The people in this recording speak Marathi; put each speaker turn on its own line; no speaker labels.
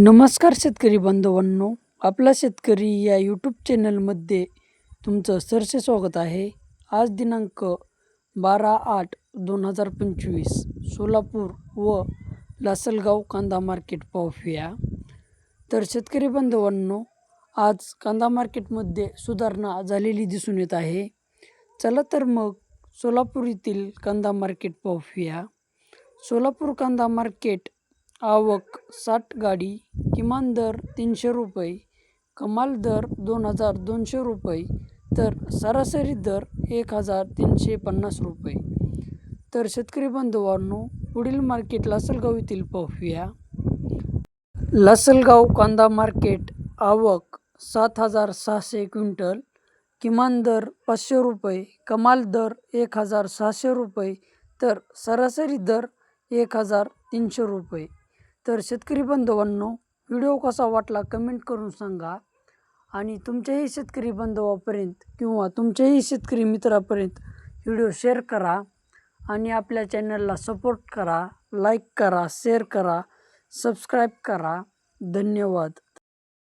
नमस्कार शेतकरी बांधवांनो आपला शेतकरी या यूट्यूब चॅनलमध्ये तुमचं सरसे स्वागत आहे. आज दिनांक बारा आठ दोन हजार पंचवीस सोलापूर व लासलगाव कांदा मार्केट पाहूया. तर शेतकरी बांधवांनो आज कांदा मार्केटमध्ये सुधारणा झालेली दिसून येत आहे. चला तर मग सोलापूर येथील कांदा मार्केट पाहूया. सोलापूर कांदा मार्केट आवक साठ गाडी किमान दर तीनशे रुपये कमाल दर दोन हजार दोनशे रुपये तर सरासरी दर एक हजार तीनशे पन्नास रुपये. तर शेतकरी बांधवांनो पुढील मार्केट लासलगाव येथील पाहूया. लासलगाव कांदा मार्केट आवक सात हजार सहाशे क्विंटल किमान दर पाचशे रुपये कमाल दर एक हजार सहाशे रुपये तर सरासरी दर एक हजार तीनशे रुपये. तर शेतकरी बांधवांनो व्हिडिओ कसा वाटला कमेंट करून सांगा. आणि तुमच्याही शेतकरी बांधवापर्यंत किंवा तुमच्याही शेतकरी मित्रापर्यंत व्हिडिओ शेअर करा. आणि आपल्या चॅनलला सपोर्ट करा लाईक करा शेअर करा सबस्क्राईब करा. धन्यवाद.